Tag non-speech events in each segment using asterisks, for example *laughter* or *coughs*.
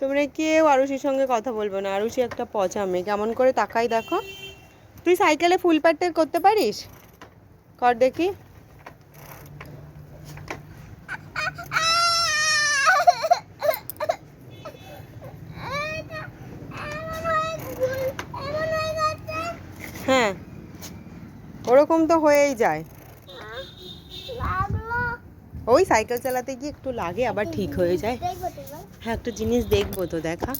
তোমরা কেউ আরুষির সঙ্গে কথা বলব না। আরুষি একটা পচা মেয়ে। কেমন করে তাকাই দেখো। তুই সাইকেলে ফুল প্যাটে করতে পারিস? কর দেখি। হ্যাঁ। ওরকম তো হয়েই যায়। ওই সাইকেল চালাতে গিয়ে একটু লাগে আবার ঠিক হয়ে যায়। হ্যাঁ একটা জিনিস দেখব তো দেখা।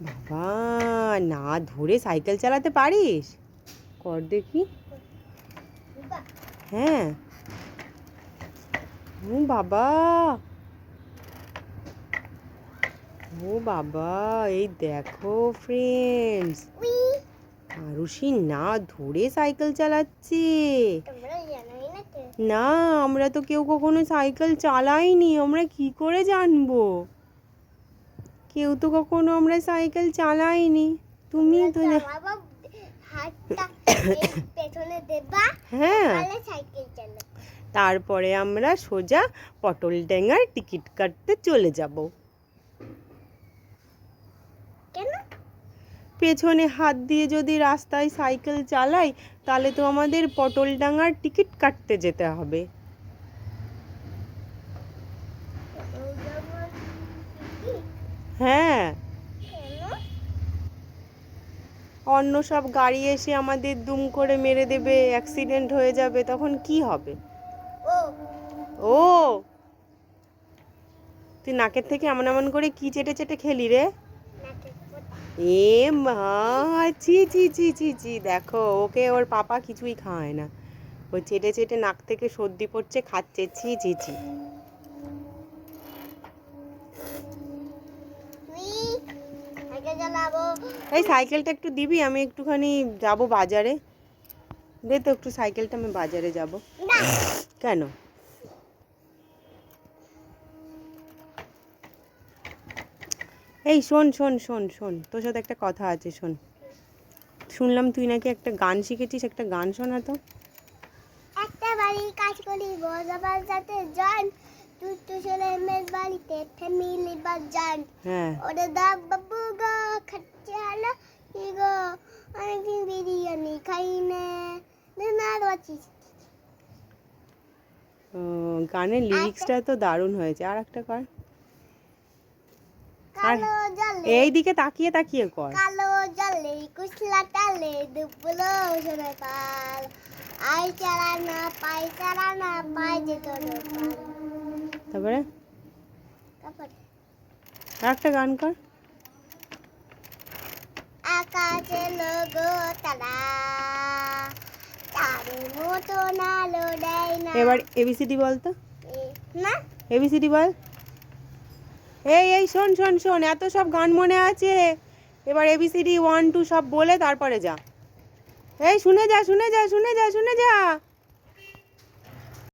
বাবা না ধরে সাইকেল চালাতে পারিস? কর দেখি। হ্যাঁ। ও বাবা। ও বাবা এই দেখো ফ্রেন্ডস আরুষি না ধরে সাইকেল চালাচ্ছে। না আমরা তো কেউ কখনো সাইকেল চালাইনি আমরা কি করে জানব? কেউ তো কখনো আমরা সাইকেল চালাইনি। তুমি তো *coughs* হ্যাঁ। তারপরে আমরা সোজা পটল ডেঙ্গার টিকিট কাটতে চলে যাব কেন পেছনে হাত দিয়ে যদি রাস্তায় সাইকেল চালাই, তাহলে তো আমাদের পটল ডাঙ্গার টিকিট কাটতে যেতে হবে। হ্যাঁ। অন্য সব গাড়ি এসে আমাদের দুম করে মেরে দেবে অ্যাক্সিডেন্ট হয়ে যাবে, তখন কি হবে? ও। তুই নাকের থেকে এমন এমন করে কি চেটে চেটে খেলি রে? এ মা ছি ছি ছি ছি ছি দেখো ওকে ওর পাপা কিছুই খাওয়ায় না। ও চেটে চেটে নাক থেকে সর্দি পড়ছে খাচ্ছে ছি ছি ছি। এই সাইকেলটা একটু দিবি আমি একটুখানি যাব বাজারে। দে তো একটু সাইকেলটা আমি বাজারে যাব। কেন? এই শোন শোন শোন শোন তোর সাথে একটা কথা আছে শোন। শুনলাম তুই নাকি একটা গান শিখেছিস একটা গান শোনা তো। একটা বাড়ি কাজ করি বড়বার সাথে জন টুটু ছেলে মেয়ের বাড়িতে ফ্যামিলি বাজান। হ্যাঁ। ওরে দা বাবু গো খাচ্ছে হলো কি গো? অনেকদিন বিরিয়ানি খাই না। না রচিস ও, গানের লিরিক্সটা তো দারুণ হয়েছে। আর একটা কর। এই দিকে তাকিয়ে তাকিয়ে কর। কালো জলে কুশলা টালে দুপুলো শোনে পাল। আই না পাই না পাই তারপরে? তারপরে? আর একটা গান কর। আকাশে লোগো তারা। মতো না। এবার এবিসিডি বল তো। না। এবিসিডি বল। এই এই, শোন শোন শোন, এত সব গান মনে আছে। এবার এবিসিডি ওয়ান টু সব বলে তারপরে যা। এই, শুনে যা শুনে যা শুনে যা শুনে যা।